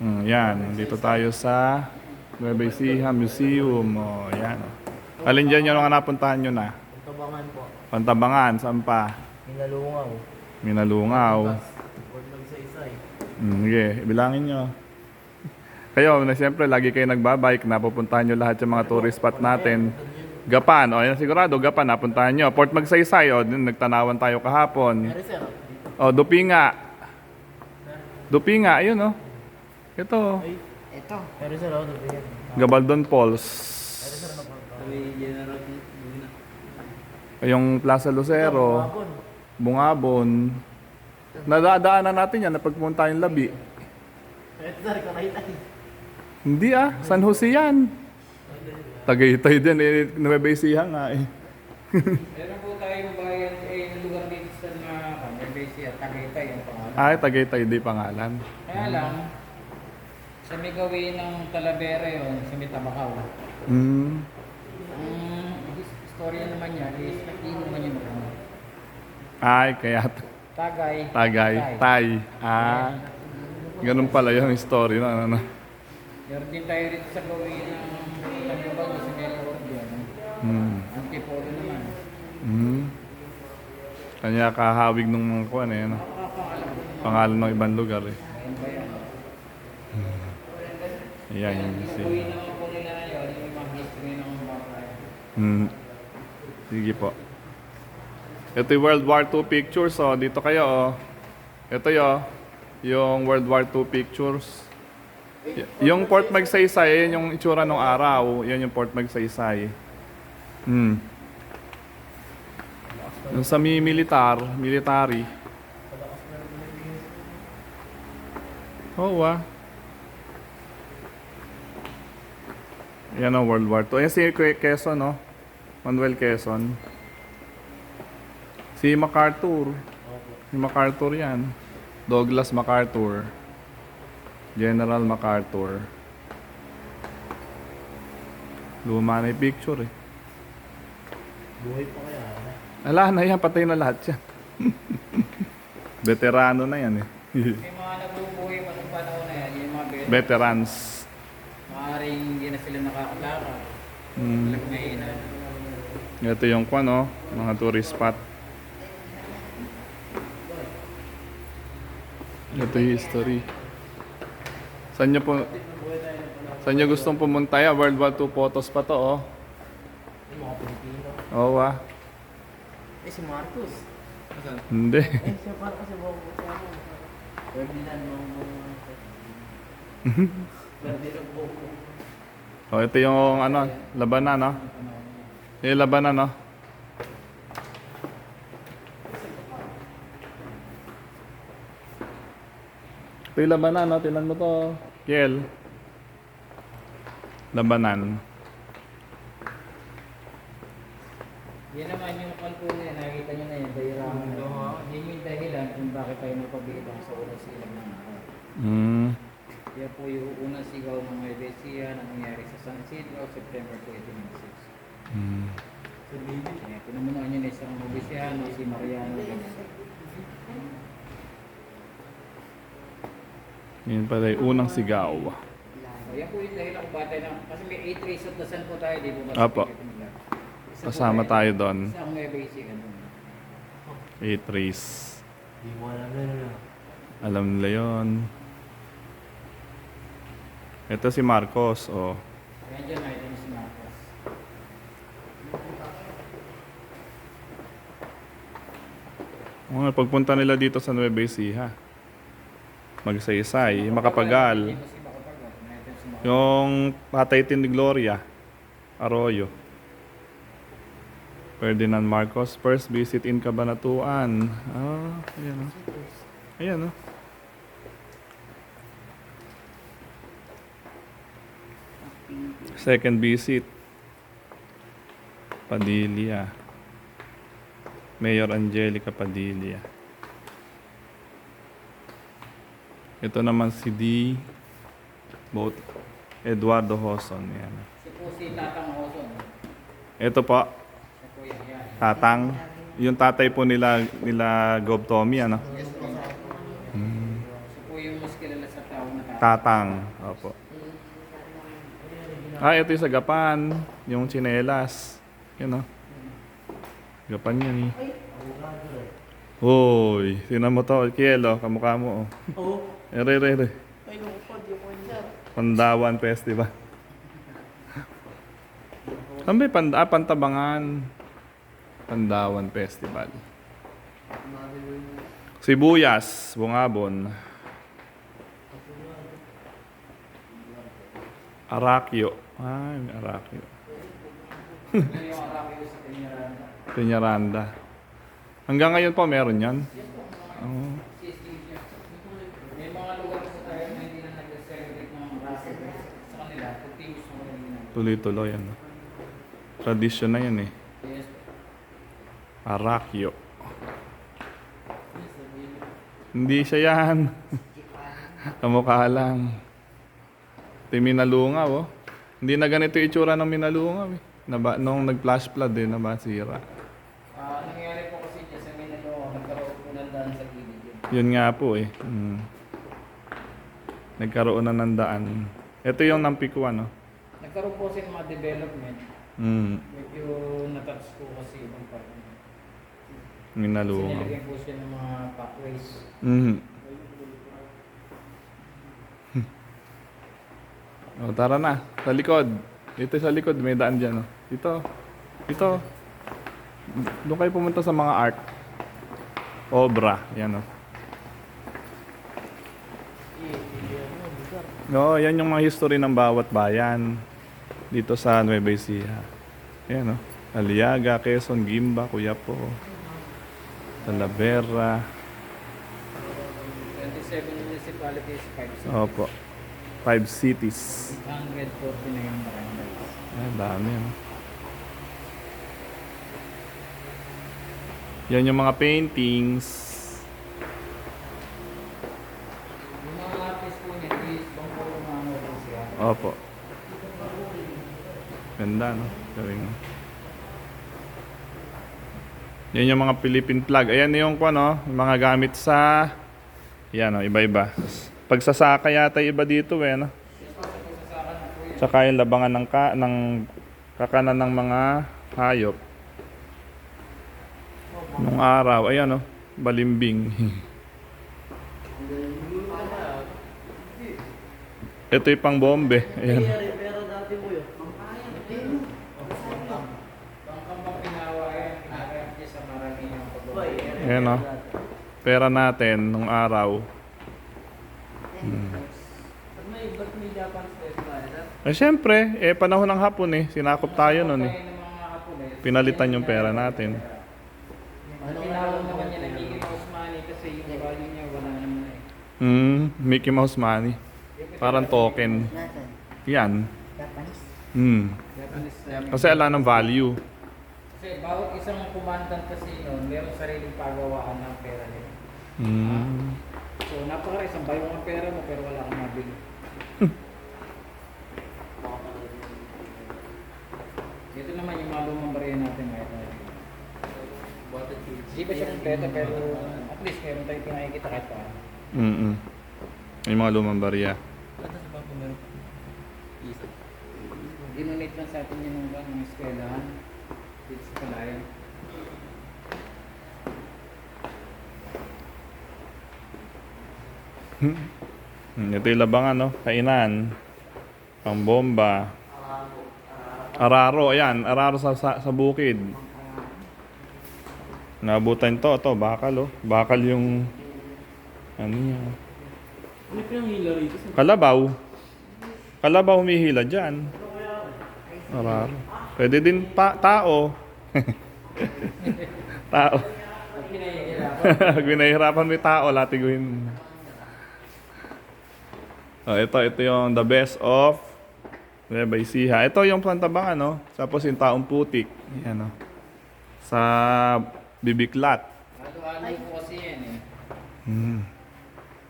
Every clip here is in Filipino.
Mm, yan, dito tayo sa Nueva Ecija Museum. O, yan. Alin dyan yung mga napuntahan nyo na? Tabangan po. Pantabangan, saan pa? Minalungaw. Minalungaw. Mm, sige, bilangin nyo. Kayo, na siyempre, lagi kayo nagbabike, napupuntahan nyo lahat yung mga tourist spot natin. Gapan, o yan sigurado, Gapan, napuntahan nyo. Port Magsaysay, o nagtanawan tayo kahapon. O, Dupinga. Dupinga, ayun o. Ito, ay, ito. Pero sir, oh, doon yan. Gabaldon Falls. Pero sir, General. Yung Plaza Lucero, Bungabon. Nadadaanan natin yan na pagpunta yung labi. Ito sir, kakaitan. Hindi ah, San Jose yan. Tagaytay din, eh, Nueva Ecija nga eh. Meron po tayong bayan, eh, lugar dito sa mga Nueva at Tagaytay ang pangalan. Ay, Tagaytay di pangalan. Kaya lang, sa may gawin ng Talavera yun, sa may Tabakaw. Mm. Ang istorya naman niya is, hindi naman yun ano. Ay, kaya t- Tagay. Tagay, Tay. Ah, ganun pala yung story na ano. Meron din tayo rito sa gawin ng Tagubag sa may Lord yun. Mm. Antipolo naman. Mm. Kanya kahawig nung mga kuwan eh, ano? Pangalan ng ibang lugar eh. Ayun ba yan? Ayan yung Yung museum. gawin naman po nila na yun, yung mga history ng mga Mm. Sige po. Ito yung World War II pictures, oh. Dito kayo, oh. Ito yo, yung World War II pictures. Y- yung Port Magsaysay, yan yung itsura ng araw. Yan yung Port Magsaysay. Hmm. Yung sa mi militar, military. Oo ah. Yan ang World War II. Yan si Que- Quezon, no? Manuel Quezon. Si MacArthur. Si MacArthur yan. Douglas MacArthur. General MacArthur. Luma na yung picture eh. Buhay pa kaya. Ala na yan, patay na lahat yan. Veterano na yan eh. May mga nabubuhay pa ng panahon na yan, yung mga veterans. Veterans. Sila nakakalakad. Mm. Walang. Ito yung kwan, no? Mga tourist spot. Ito yung history. Saan nyo po... Saan nyo gustong pumunta ya? World War II photos pa to, oh. Mga Pilipino. Oo, ah. Eh, si Marcos. Hindi. Eh, kasi buong siya mo. Ferdinand mga... Ferdinand buong Oh, ito yung, ano, labanan, no? Yung labanan, no? Ito yung labanan, no? Tinan mo to, Kiel. Labanan. Yan naman yung kanto niya, nakikita nyo na yun, dayraman. Yan yung dahilan kung bakit tayo napabilang sa unang silang ng araw. Yan po yung unang sigaw ng Nueva na nangyari sa San Isidro, September 2006. Mm. Kaya pinamunuan niya na isang Nueva si Mariano. Yan pala yung unang sigaw. So, yan po yung dahilan kung bakit na, kasi may 8 rays of the sun po tayo, di po ba? Apo. Kasama tayo doon. Isang Ecija doon. Eight race. Hindi mo alam na na. Alam nila yun. Ito si Marcos, oh. Nakita niyo si Marcos. Mga pagpunta nila dito sa Nueva Ecija. Magsaysay, Makapagal. Yung Tatay Tin ni Gloria, Arroyo. Ferdinand Marcos, first visit in Cabanatuan. Ah, ayan o. Ayan o. Second visit. Padilla. Mayor Angelica Padilla. Ito naman si D. Both Eduardo Hoson. Yan. Si po si Tatang Oson. Ito po, tatang. Yung tatay po nila, nila Gob Tommy, ano? Yes po. Siya po yung mas kilala sa tao na Tatang. Opo. Ah, ito yung sa Gapan. Yung chinelas. Yun o. Gapan yan eh. Hoy, tinan mo to, Kielo, kamukha mo oh. Oo. Ere, ere, ere. Ay, di ko sir. Pandawan Festival. Ano ba yung pand ah, Pantabangan? Pandawan Festival. Sibuyas, Bungabon. Arakyo. Ay, may. Yan Peñaranda. Peñaranda. Hanggang ngayon po meron yan. Yun. Tuloy-tuloy ano. Tradisyon na yan eh. Arakyo. Hindi siya yan. Kamukha lang. Ito yung minalungaw oh. Hindi na ganito yung itsura ng minalungaw eh. Naba, nung nag-flash flood eh, nabasira. Ah, nangyari po kasi dyan sa Minalo, nagkaroon po ng daan sa gilid yun. Yun nga po eh. Mm. Nagkaroon na ng daan. Ito yung nampikuan oh. Nagkaroon po kasi ng mga development. Mm. Medyo natouch po kasi ibang part. Kasi Minalungaw. nilagyan po siya ng mga pathways. Mhm. Oh, tara na. Sa likod. Dito sa likod, may daan dyan. Oh. Dito. Dito. Doon kayo pumunta sa mga art. Obra. Yan oh. Oo, yan yung mga history ng bawat bayan dito sa Nueva Ecija. Yan oh. Aliaga, Quezon, Gimba, Cuyapo, Talavera. 27 municipalities, 5 cities. Opo. Five cities. 140 na yung barangays. Ay, dami. Ano? Yan yung mga paintings. Yung mga artist po niya, is bang puro mga siya. Opo. Ganda, no? Gawing. Yan yung mga Philippine flag. Ayan yung ano, mga gamit sa... Yan, oh, iba-iba. Pagsasaka yata iba dito, eh, no? Tsaka yung labangan ng, ka, ng kakanan ng mga hayop. Nung araw, ayan, oh, balimbing. Ito yung pang bombe. Ayan. Ayan, oh. Pera natin nung araw. Ba't may, ba't may festival? sir? Eh, syempre, eh, panahon ng hapon eh. Sinakop tayo nun eh. Pinalitan yung pera natin. Tinawag naman niya ng Mickey Mouse money kasi yung value niya wala naman eh. Hmm, Mickey Mouse money. Parang token. Yan. Japanese? Hmm. Kasi ala ng value. Kasi bawat isang commandant kasi noon, meron sariling pagawaan ng pera nila. Hmm. So napaka isang bayo ang pera mo pero wala kang mabili. Ito naman yung mga lumang barya natin ngayon. Hindi pa siya kompleto pero at least meron tayong pinakikita kahit paano. Mm Yung mga lumang barya. Ba't sa bangko meron? Isa. Dinonate lang sa atin yun ng ng eskwelahan. Dito sa Palayan. Ito yung labangan, no? Kainan. Pambomba. Araro, ayan. Araro sa, sa, sa bukid. Nabutan to, to, bakal, oh. Bakal yung... Ano yan? Ano pinang hila rito? Kalabaw. Kalabaw humihila dyan. Araro. Pwede din pa, tao. tao. Pag pinahihirapan, yung tao, latiguin. Oh, ito, ito yung the best of Nueva Ecija. Ito yung plantabangan, no? Tapos yung taong putik. Yan, no? Sa Bibiklat. halo-halo po kasi yan eh. Mm.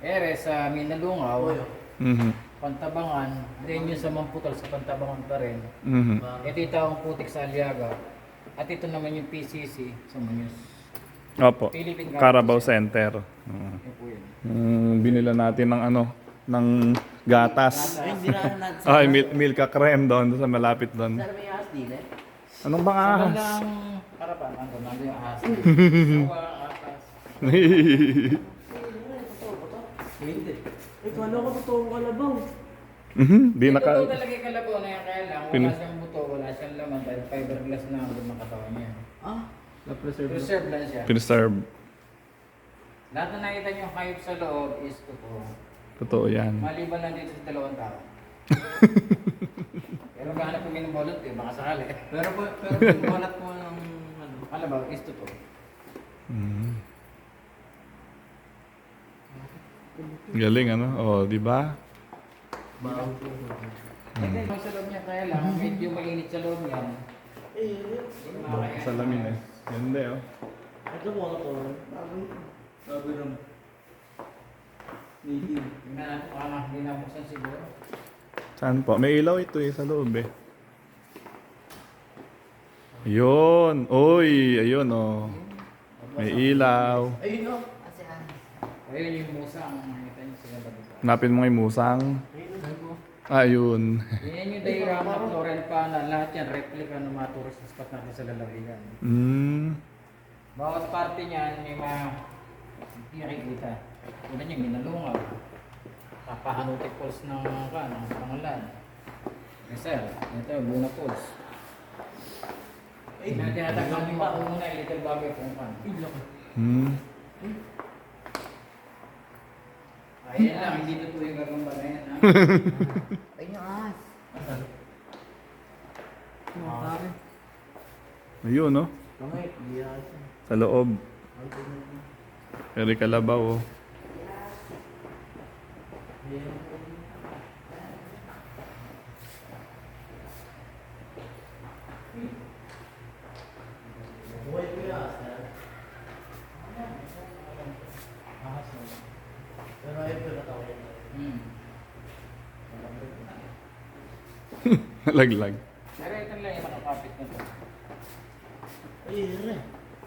Ere sa Minalungaw, Mhm. Pantabangan, then yung sa Mamputal sa Pantabangan pa rin. Mhm. Ito yung taong putik sa Aliaga. At ito naman yung PCC sa Muñoz. Opo. Philippine Carabao Center. Mm. Ito po yun. Mm, binila natin ng ano, ng gatas. Ay, mil milka creme doon, doon sa malapit doon. Sana may ahas din eh. Anong bang ahas? bandang harapan, ano, nandun yung ahas. Eh, kala ko totoo ang kalabaw. Mhm, Di Ito naka... talaga yung kalabaw na yan, kaya lang, wala siyang buto, wala siyang laman, dahil fiberglass na ang lumang katawan niya. Ah, Na-preserve. Preserve lang siya. Preserve. Lahat na nakita niyo hayop sa loob is totoo. Totoo yan. Maliban lang dito sa dalawang tao. Pero gahanap kami ng balot eh, baka sakali. Pero po, pero kung balat mo ng ano, Kalabaw is totoo. Mhm. Galing ano? Oh, di ba? bago po. Ito yung sa loob niya, kaya lang, medyo mainit sa loob niya. eh, Hindi salamin eh. Ganda oh. ito mo ako to. Sabi ng native. Tingnan natin, baka na- hindi na buksan siguro. Saan po? May ilaw ito eh sa loob eh. Ayun. Uy, ayun oh. May ilaw. Ayun o. Ayun yung musa, ang nakita niyo sila ba dito. Hanapin mo yung musang. Ayun. Yan yung diorama, floral panel, lahat yan, replica ng mga tourist spot natin sa lalawigan. Mm. Bawat parte niyan may mga nakikita. Una niya, minalungaw. Papahanutik falls ng ka, ng pangalan. Rizal, ito, Luna Falls. Ay, na tinatagpan yung makuna, little bagay kung kan. Hmm. Ayan lang, hindi totoo yung gagamba na yan, ha? Ayun yung ahas. Ah. Ayun oh. Ahas. Sa loob. Pero kalabaw oh. Buhay ko yung ahas. ah. Pero ayun ko natawin. Hmm. Nalaglag. Pero ito lang yung nakakapit na to. Rin.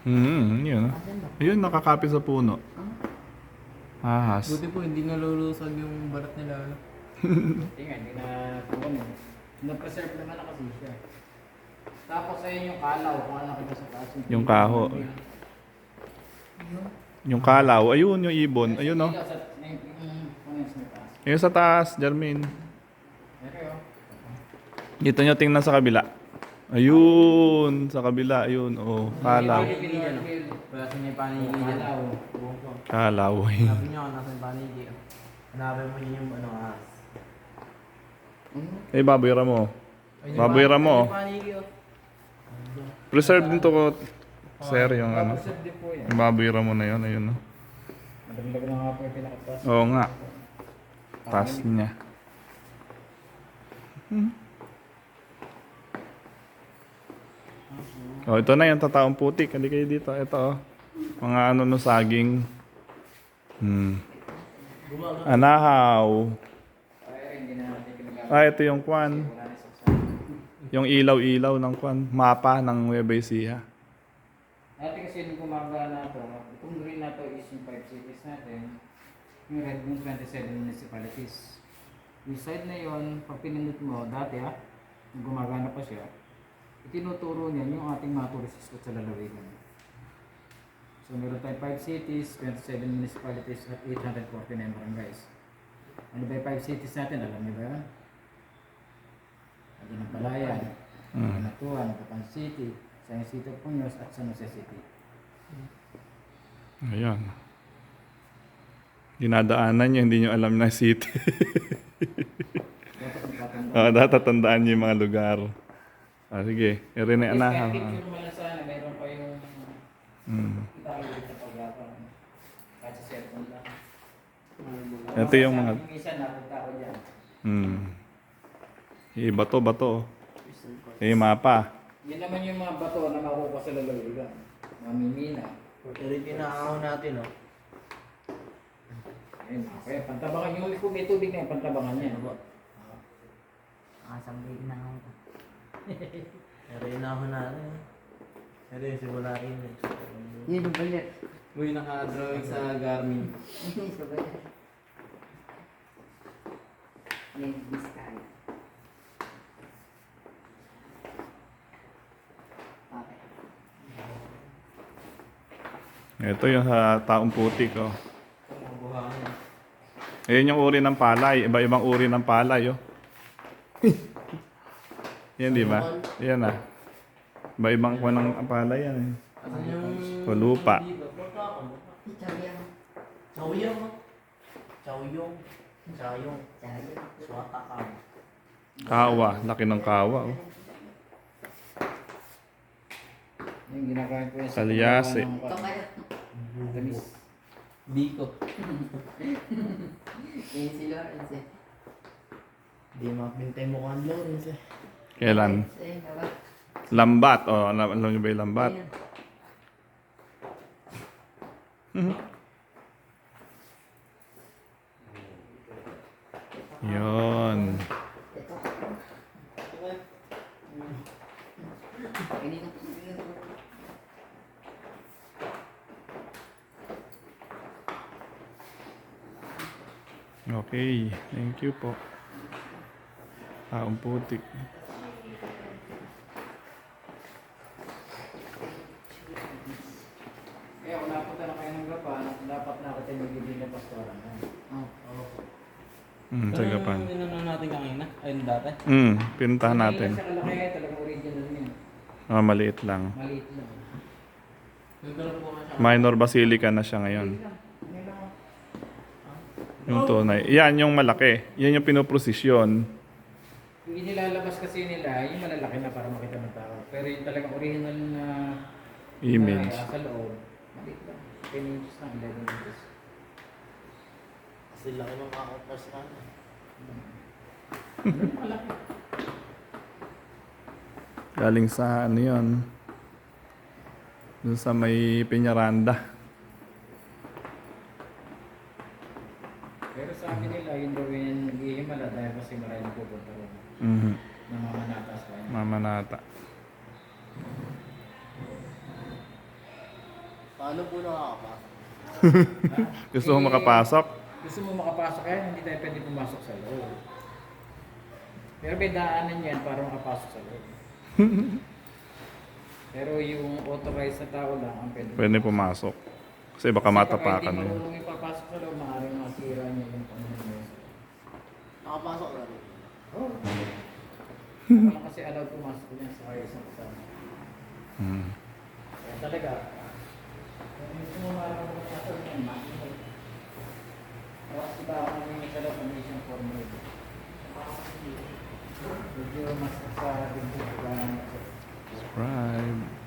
Hmm, yun? Ayun, nakakapit sa puno. Ahas. Buti po hindi nalulusag yung balat nila. ano. Hindi nga, hindi na kung ano. Na-preserve naman na kasi siya. Tapos ayun yung kalaw, kung ano nakita sa taas. Yung kaho. Yung kalaw. Ayun, yung ibon. Ayun oh. Sa, yung, yung, kung yung sa taas. Ayun sa taas, Jermaine. Pero yun. Dito nyo tingnan sa kabila. Ayun, sa kabila. Ayun, oh. Kalaw. Wala sa niya panigi dyan. Kalaw. Kalaw. Hanapin niyo nasa yung panigi. Hanapin mo yun yung ano ahas. Eh, baboyra mo. Pan- mo. oh. Preserve din to ko. Sir, yung ano. Yung baboyra mo na yun. Ayun, oh. Madagdag na nga po yung pinakatas. Oo nga. Taas niya. Oh, ito na yung tataong putik. Hindi kayo dito. Ito, oh. Mga ano no saging. Hmm. Anahaw. Ah, ito yung kwan. Yung ilaw-ilaw ng kwan. Mapa ng Nueva Ecija. Dati kasi nung gumagawa na ito, itong green na ito is yung 5 cities natin. Yung red yung 27 municipalities. Yung side na yon pag pinindot mo, dati ha, nung gumagana pa siya, itinuturo niya yung ating mga tourist spot sa lalawigan. So meron tayong 5 cities, 27 municipalities at 849 barangays. Ano ba yung 5 cities natin? Alam niyo ba yan? Lagi ng Palayan, Mm. Manatuan, Batan City, San Isidro Puños at San Jose City. Ayan. Dinadaanan nyo, hindi nyo alam na city. Dapat magkatanda. Oo, datatandaan nyo yung mga lugar. Ah, sige. Ere na Yes, anahaw. kahit picture mo lang sana, meron pa yung Mm. Ito yung mga... Yung isa napunta ko dyan. Hmm. Eh, bato, bato. Eh, mapa. Yan naman yung mga bato na makukuha sa lalawigan. Mamimina. Pero yung pinakaon natin oh. Ayun, kaya pantabangan yung kung may tubig na yan, pantabangan yan. Asang na ako. Pero yung ahon natin. Pero yung simula rin eh. Yun yung balit. Uy, naka-drawing sa Garmin. May Vizcaya. Okay. Ito yung sa taong putik, oh. Ayan yung uri ng palay. Iba-ibang uri ng palay, oh. yan, di ba? Yan, ah. Iba-ibang ko ng palay yan, eh. Palupa. Chaoyong. Chaoyong. Chayong. Chayang. Swata ka. Kawa. Laki ng kawa, oh. Yung ginagawa ko yung sa Kalyase. Tamis. Biko. Yan si Lawrence eh. Di mapintay mo kang Lawrence eh. Kailan? Lambat. Oh, alam, alam niyo ba yung lambat? Ayan. Yun. Okay. Thank you po. Taong putik. Kaya kung napunta na kayo ng Gapan, yung bibili na pastoran. Oh. Oo. Hmm, sa Gapan. Pero yung natin kanina. Ayun dati. Hmm, pinuntahan natin. Sa kalaki, talagang original niya. Ah, maliit lang. Maliit lang. Minor basilica na siya ngayon. Yung tunay. Yan yung malaki. Yan yung pinoprosesyon. Yung inilalabas kasi nila, yung malalaki na para makita ng tao. Pero yung talagang original na Image. na, sa loob, maliit lang. 10 inches lang, 11 inches. Kasi laki ng kakapos na. Malaki. Galing sa ano yun. Dun sa may Peñaranda. Pero sa amin nila, yun daw yung nag-iimala dahil kasi marami pupunta ron. Mhm. Ng mga natas pa. Mamanata. Paano po nakakapasok? Gusto mo makapasok? Gusto mo makapasok kaya hindi tayo pwede pumasok sa loob. Pero may daanan yan para makapasok sa loob. Pero yung authorized na tao lang ang pwede. Pwede pumasok. Kasi baka Kasi matapakan mo. hindi marunong ipapasok sa loob, maaaring masira niya yung panginoon. Nakapasok na rin. Oo. Ano kasi allowed pumasok niya sa kayo isang kasama. Mhm. Kaya talaga, kung gusto mo marunong. Tapos siyang formal. Medyo mas sa dito, Surprise.